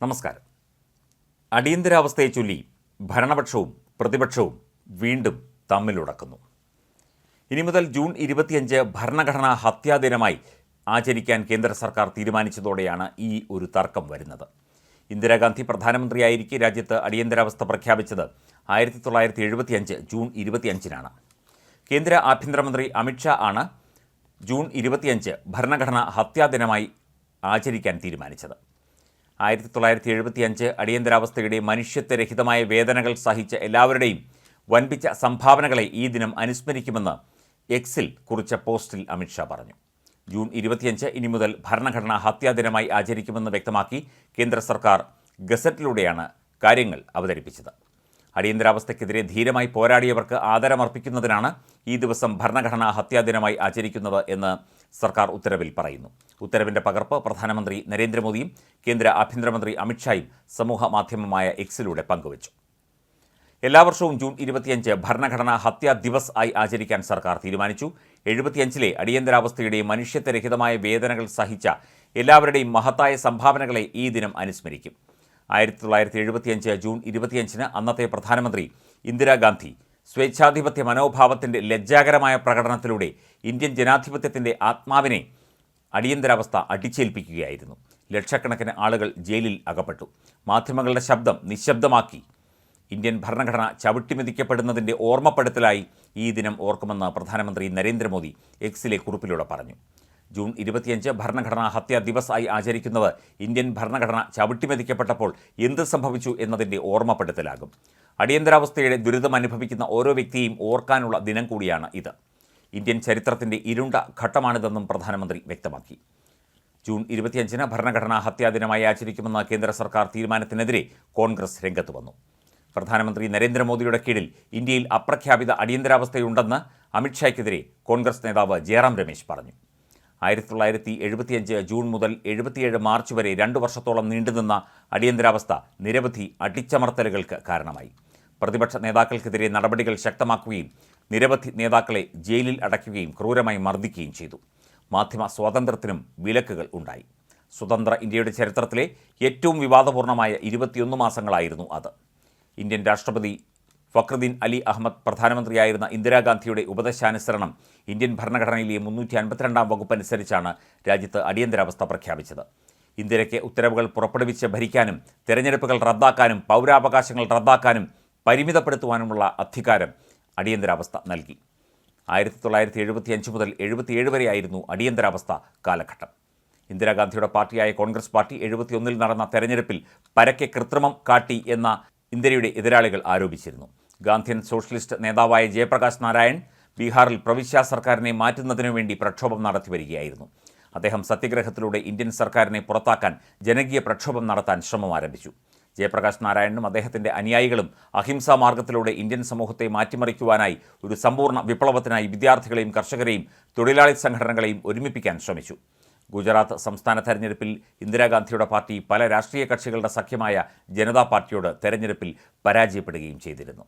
നമസ്കാരം. അടിയന്തരാവസ്ഥയെ ചൊല്ലി ഭരണപക്ഷവും പ്രതിപക്ഷവും വീണ്ടും തമ്മിലുടക്കുന്നു. ഇനി മുതൽ ജൂൺ ഇരുപത്തിയഞ്ച് ഭരണഘടനാ ഹത്യാദിനമായി ആചരിക്കാൻ കേന്ദ്ര സർക്കാർ തീരുമാനിച്ചതോടെയാണ് ഈ ഒരു തർക്കം വരുന്നത്. ഇന്ദിരാഗാന്ധി പ്രധാനമന്ത്രിയായിരിക്കെ രാജ്യത്ത് അടിയന്തരാവസ്ഥ പ്രഖ്യാപിച്ചത് ആയിരത്തി തൊള്ളായിരത്തി എഴുപത്തിയഞ്ച് ജൂൺ ഇരുപത്തിയഞ്ചിനാണ്. കേന്ദ്ര ആഭ്യന്തരമന്ത്രി അമിത്ഷാ ആണ് ജൂൺ ഇരുപത്തിയഞ്ച് ഭരണഘടനാ ഹത്യാദിനമായി ആചരിക്കാൻ തീരുമാനിച്ചത്. ആയിരത്തി തൊള്ളായിരത്തി എഴുപത്തി അഞ്ച് അടിയന്തരാവസ്ഥയുടെ മനുഷ്യത്വരഹിതമായ വേദനകൾ സഹിച്ച എല്ലാവരുടെയും വൻപിച്ച സംഭാവനകളെ ഈ ദിനം അനുസ്മരിക്കുമെന്ന് എക്സിൽ കുറിച്ച പോസ്റ്റിൽ അമിത്ഷാ പറഞ്ഞു. ജൂൺ ഇരുപത്തിയഞ്ച് ഇനി മുതൽ ഭരണഘടനാ ഹത്യാദിനമായി ആചരിക്കുമെന്ന് വ്യക്തമാക്കി കേന്ദ്ര സർക്കാർ ഗസറ്റിലൂടെയാണ് കാര്യങ്ങൾ അവതരിപ്പിച്ചത്. അടിയന്തരാവസ്ഥയ്ക്കെതിരെ ധീരമായി പോരാടിയവർക്ക് ആദരമർപ്പിക്കുന്നതിനാണ് ഈ ദിവസം ഭരണഘടനാ ഹത്യാദിനമായി ആചരിക്കുന്നത് എന്ന് സർക്കാർ ഉത്തരവിൽ പറയുന്നു. ഉത്തരവിന്റെ പകർപ്പ് പ്രധാനമന്ത്രി നരേന്ദ്രമോദിയും കേന്ദ്ര ആഭ്യന്തരമന്ത്രി അമിത്ഷായും സമൂഹ മാധ്യമമായ എക്സിലൂടെ പങ്കുവച്ചു. എല്ലാ വർഷവും ജൂൺ ഇരുപത്തിയഞ്ച് ഭരണഘടനാ ഹത്യാ ദിവസ് ആയി ആചരിക്കാൻ സർക്കാർ തീരുമാനിച്ചു. എഴുപത്തിയഞ്ചിലെ അടിയന്തരാവസ്ഥയുടെയും മനുഷ്യത്വരഹിതമായ വേദനകൾ സഹിച്ച എല്ലാവരുടെയും മഹത്തായ സംഭാവനകളെ ഈ ദിനം അനുസ്മരിക്കും. ആയിരത്തി തൊള്ളായിരത്തി എഴുപത്തിയഞ്ച് ജൂൺ ഇരുപത്തിയഞ്ചിന് അന്നത്തെ പ്രധാനമന്ത്രി ഇന്ദിരാഗാന്ധി സ്വേച്ഛാധിപത്യ മനോഭാവത്തിന്റെ ലജ്ജാകരമായ പ്രകടനത്തിലൂടെ ഇന്ത്യൻ ജനാധിപത്യത്തിന്റെ ആത്മാവിനെ അടിയന്തരാവസ്ഥ അടിച്ചേൽപ്പിക്കുകയായിരുന്നു. ലക്ഷക്കണക്കിന് ആളുകൾ ജയിലിൽ അകപ്പെട്ടു. മാധ്യമങ്ങളുടെ ശബ്ദം നിശബ്ദമാക്കി. ഇന്ത്യൻ ഭരണഘടന ചവിട്ടിമെതിക്കപ്പെടുന്നതിന്റെ ഓർമ്മപ്പെടുത്തലായി ഈ ദിനം ഓർക്കുമെന്ന് പ്രധാനമന്ത്രി നരേന്ദ്രമോദി എക്സിലെ കുറിപ്പിലൂടെ പറഞ്ഞു. ജൂൺ ഇരുപത്തിയഞ്ച് ഭരണഘടനാ ഹത്യാ ദിവസമായി ആചരിക്കുന്നത് ഇന്ത്യൻ ഭരണഘടന ചവിട്ടിമെതിക്കപ്പെട്ടപ്പോൾ എന്ത് സംഭവിച്ചു എന്നതിന്റെ ഓർമ്മപ്പെടുത്തലാകും. അടിയന്തരാവസ്ഥയുടെ ദുരിതം അനുഭവിക്കുന്ന ഓരോ വ്യക്തിയും ഓർക്കാനുള്ള ദിനം കൂടിയാണ് ഇത്. ഇന്ത്യൻ ചരിത്രത്തിന്റെ ഇരുണ്ട ഘട്ടമാണിതെന്നും പ്രധാനമന്ത്രി വ്യക്തമാക്കി. ജൂൺ ഇരുപത്തിയഞ്ചിന് ഭരണഘടനാ ഹത്യാ ദിനമായി ആചരിക്കുമെന്ന കേന്ദ്ര സർക്കാർ തീരുമാനത്തിനെതിരെ കോൺഗ്രസ് രംഗത്ത് വന്നു. പ്രധാനമന്ത്രി നരേന്ദ്രമോദിയുടെ കീഴിൽ ഇന്ത്യയിൽ അപ്രഖ്യാപിത അടിയന്തരാവസ്ഥയുണ്ടെന്ന് അമിത്ഷായ്ക്കെതിരെ കോൺഗ്രസ് നേതാവ് ജയറാം രമേശ് പറഞ്ഞു. ആയിരത്തി തൊള്ളായിരത്തി എഴുപത്തിയഞ്ച് ജൂൺ മുതൽ എഴുപത്തിയേഴ് മാർച്ച് വരെ രണ്ടു വർഷത്തോളം നീണ്ടുനിന്ന അടിയന്തരാവസ്ഥ നിരവധി അടിച്ചമർത്തലുകൾക്ക് കാരണമായി. പ്രതിപക്ഷ നേതാക്കൾക്കെതിരെ നടപടികൾ ശക്തമാക്കുകയും നിരവധി നേതാക്കളെ ജയിലിൽ അടയ്ക്കുകയും ക്രൂരമായി മർദ്ദിക്കുകയും ചെയ്തു. മാധ്യമ സ്വാതന്ത്ര്യത്തിനും വിലക്കുകൾ ഉണ്ടായി. സ്വതന്ത്ര ഇന്ത്യയുടെ ചരിത്രത്തിലെ ഏറ്റവും വിവാദപൂർണമായ ഇരുപത്തിയൊന്ന് മാസങ്ങളായിരുന്നു അത്. ഇന്ത്യൻ രാഷ്ട്രപതി ഫക്രുദ്ദീൻ അലി അഹമ്മദ് പ്രധാനമന്ത്രിയായിരുന്ന ഇന്ദിരാഗാന്ധിയുടെ ഉപദേശാനുസരണം ഇന്ത്യൻ ഭരണഘടനയിലെ മുന്നൂറ്റി അൻപത്തിരണ്ടാം വകുപ്പ് അനുസരിച്ചാണ് രാജ്യത്ത് അടിയന്തരാവസ്ഥ പ്രഖ്യാപിച്ചത്. ഇന്ദിരയ്ക്ക് ഉത്തരവുകൾ പുറപ്പെടുവിച്ച് ഭരിക്കാനും തെരഞ്ഞെടുപ്പുകൾ റദ്ദാക്കാനും പൗരാവകാശങ്ങൾ റദ്ദാക്കാനും പരിമിതപ്പെടുത്തുവാനുമുള്ള അധികാരം അടിയന്തരാവസ്ഥ നൽകി. ആയിരത്തി തൊള്ളായിരത്തി എഴുപത്തി അഞ്ച് മുതൽ എഴുപത്തിയേഴ് വരെയായിരുന്നു അടിയന്തരാവസ്ഥ കാലഘട്ടം. ഇന്ദിരാഗാന്ധിയുടെ പാർട്ടിയായ കോൺഗ്രസ് പാർട്ടി എഴുപത്തിയൊന്നിൽ നടന്ന തെരഞ്ഞെടുപ്പിൽ പരക്കെ കൃത്രിമം കാട്ടി എന്ന ഇന്ദിരയുടെ എതിരാളികൾ ആരോപിച്ചിരുന്നു. ഗാന്ധിയൻ സോഷ്യലിസ്റ്റ് നേതാവായ ജയപ്രകാശ് നാരായൺ ബീഹാറിൽ പ്രവിശ്യ സർക്കാരിനെ മാറ്റുന്നതിനു വേണ്ടി പ്രക്ഷോഭം നടത്തി വരികയായിരുന്നു. അദ്ദേഹം സത്യഗ്രഹത്തിലൂടെ ഇന്ത്യൻ സർക്കാരിനെ പുറത്താക്കാൻ ജനകീയ പ്രക്ഷോഭം നടത്താൻ ശ്രമം ആരംഭിച്ചു. ജയപ്രകാശ് നാരായണനും അദ്ദേഹത്തിന്റെ അനുയായികളും അഹിംസാ മാർഗത്തിലൂടെ ഇന്ത്യൻ സമൂഹത്തെ മാറ്റിമറിക്കുവാനായി ഒരു സമ്പൂർണ വിപ്ലവത്തിനായി വിദ്യാർത്ഥികളെയും കർഷകരെയും തൊഴിലാളി സംഘടനകളെയും ഒരുമിപ്പിക്കാൻ ശ്രമിച്ചു. ഗുജറാത്ത് സംസ്ഥാന തെരഞ്ഞെടുപ്പിൽ ഇന്ദിരാഗാന്ധിയുടെ പാർട്ടി പല രാഷ്ട്രീയ കക്ഷികളുടെ സഖ്യമായ ജനതാ പാർട്ടിയോട് തെരഞ്ഞെടുപ്പിൽ പരാജയപ്പെടുകയും ചെയ്തിരുന്നു.